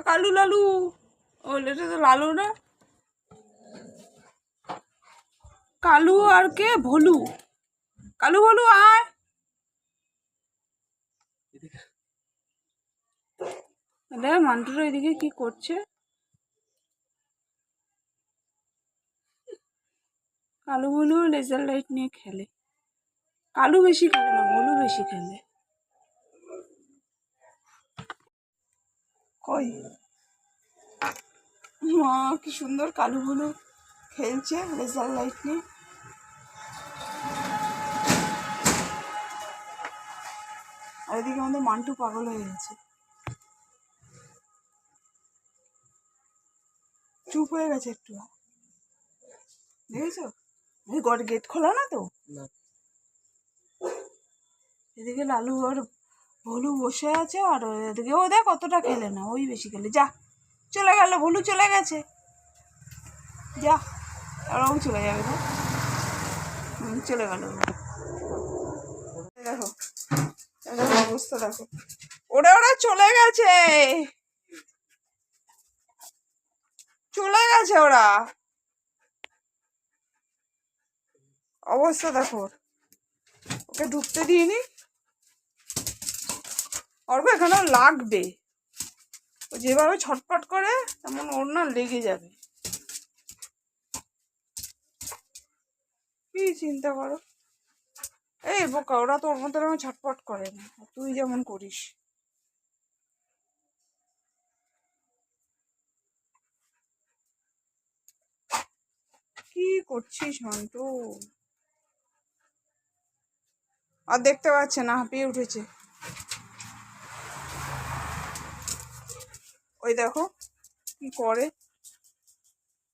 কালু লালু। ও এটা তো লালু না। কালু আর কে? ভলু। কালু, ভলু, আয়। দেখ, মান্টুরা এদিকে কি করছে। কালু, ভলু, লেজার লাইট নিয়ে খেলে। কালু বেশি খেলে না, ভলু বেশি খেলে। কই মা কি সুন্দর কালু ভলু খেলছে লেজার লাইট নিয়ে। আর এদিকে আমাদের মান্টু পাগল হয়ে গেছে। চুপ হয়ে গেছে একটু। দেখেছ? গট গেট খোলা না তো? এদিকে লালু আর ভলু বসে আছে আর এদিকে ও দেখ কতটা খেলে না, ওই বেশি খেলে। যা, চলে গেল, ভলু চলে গেছে। যা আর ও চলে যাবে না। চলে গেল। দেখো অবস্থা, দেখো। ওরা ওরা, চলে গেছে। চলে গেছে ওরা। অবস্থা দেখো। ওকে ঢুকতে দিইনি? অর্ক এখানে লাগবে। ও যেভাবে ছটফট করে, তেমন ওর না লেগে যাবে। কি চিন্তা করো? এই বোকা, ওরা তো ওর মতো এরকম ছটফট করে না। তুই যেমন করিস। কি করছিস মন্টু আর দেখতে পাচ্ছে না, হাঁপিয়ে উঠেছে। ওই দেখো কি করে?